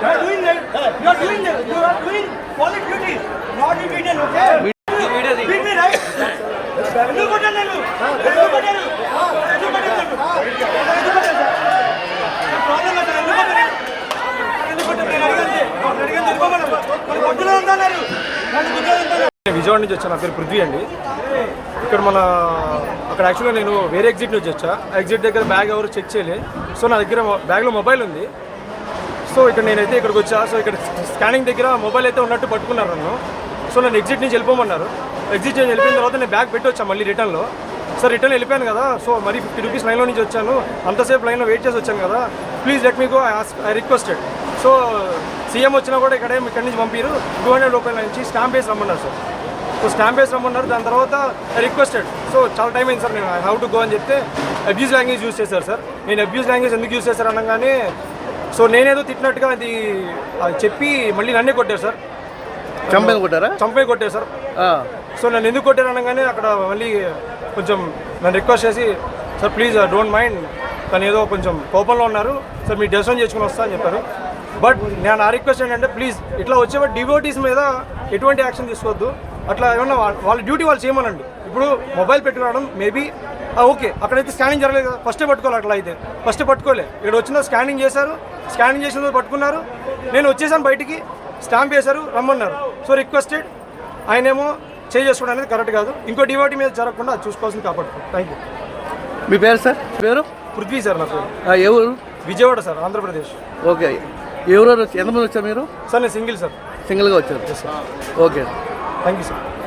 You are doing that. You are doing that. You are doing police duty. Not obedience. Okay? Beat me, right? ఎందుకు కొట్టాను నేను? ఎందుకు కొట్టాను? ఎందుకు కొట్టాను ఎందుకు కొట్టాను? ప్రాబ్లం లేదు, ఎందుకు కొట్టాను? ఎందుకు కొట్టాను? నేను అడిగింది. అడిగింది వెళ్ళిపోమను. మరి పొద్దున ఉందన్నారు. నన్ను పొద్దున ఉందన్నారు. విజయవాడ నుంచి వచ్చాను నా పేరు పృథ్వీ అండి ఇక్కడ మన అక్కడ యాక్చువల్గా నేను వేరే ఎగ్జిట్ నుంచి వచ్చా ఎగ్జిట్ దగ్గర బ్యాగ్ ఎవరు చెక్ చేయలే సో నా దగ్గర బ్యాగ్లో మొబైల్ ఉంది సో ఇక్కడ నేనైతే ఇక్కడికి వచ్చా. సో ఇక్కడ స్కానింగ్ దగ్గర మొబైల్ అయితే ఉన్నట్టు పట్టుకున్నారు నన్ను. సో నన్ను ఎగ్జిట్ నుంచి వెళ్ళిపోమన్నారు. ఎగ్జిట్ నుంచి వెళ్ళిపోయిన తర్వాత నేను బ్యాగ్ పెట్టి వచ్చాను మళ్ళీ రిటర్న్లో. సార్ రిటర్న్ వెళ్ళిపోయాను కదా. సో మరి ఫిఫ్టీ రూపీస్ లైన్లో నుంచి వచ్చాను. అంతసేపు లైన్లో వెయిట్ చేసి వచ్చాను కదా. Please let me go I requested. So CM వచ్చినా కూడా ఇక్కడ ఇక్కడి నుంచి పంపిరు. టూ హండ్రెడ్ రూపాయల నుంచి స్టాంప్ వేసి రమ్మన్నారు సార్. సో స్టాంప్ వేసి రమ్మన్నారు. దాని తర్వాత రిక్వెస్టెడ్. సో చాలా టైం అయింది సార్ నేను హౌ టు గో అని చెప్తే అబ్యూస్ లాంగ్వేజ్ యూస్ చేశారు సార్. నేను అబ్యూస్ లాంగ్వేజ్ ఎందుకు యూస్ చేశారు అనగానే సో నేనేదో తిట్టినట్టుగా అది అది చెప్పి మళ్ళీ నన్నే కొట్టారు సార్. చంపేది కొట్టారా? చంపే కొట్టారు సార్. ఆ. సో నన్ను ఎందుకు కొట్టారు అనగానే అక్కడ మళ్ళీ కొంచెం నన్ను రిక్వెస్ట్ చేసి సార్ ప్లీజ్ డోంట్ మైండ్. తను ఏదో కొంచెం కోపంలో ఉన్నారు. సార్ మీ డెసిషన్ చేసుకుని వస్తా అని చెప్పారు. బట్ నేను నా రిక్వెస్ట్ ఏంటంటే ప్లీజ్ ఇట్లా వచ్చేవాడు డివోటీస్ మీద ఎటువంటి యాక్షన్ తీసుకోవద్దు. అట్లా ఏమన్నా వాళ్ళ డ్యూటీ వాళ్ళు చేయమనండి ఇప్పుడు మొబైల్ పెట్టుకోవడం మేబీ ఓకే అక్కడైతే స్కానింగ్ జరగలేదు కదా ఫస్టే పట్టుకోవాలి అట్లా అయితే. ఫస్ట్ పట్టుకోలే. ఇక్కడ వచ్చిన స్కానింగ్ చేశారు స్కానింగ్ చేసిన పట్టుకున్నారు. నేను వచ్చేసాను బయటికి స్టాంప్ వేశారు రమ్మన్నారు. సో రిక్వెస్టెడ్ ఆయనేమో చేంజ్ చేసుకోవడం అనేది కరెక్ట్ కాదు. ఇంకో డివోటీ మీద జరగకుండా అది చూసుకోవాల్సింది కాపాడుకో థ్యాంక్ యూ మీ పేరు సార్? పేరు? పృథ్వీ సార్ నా పేరు. ఆ, ఏ ఊరు? విజయవాడ సార్ ఆంధ్రప్రదేశ్. ఓకే. ఎవరెవరు వచ్చి ఎంతమంది వచ్చారు మీరు? సార్ నేను సింగిల్ సార్. సింగిల్గా వచ్చారు. ఓకే. Thank you sir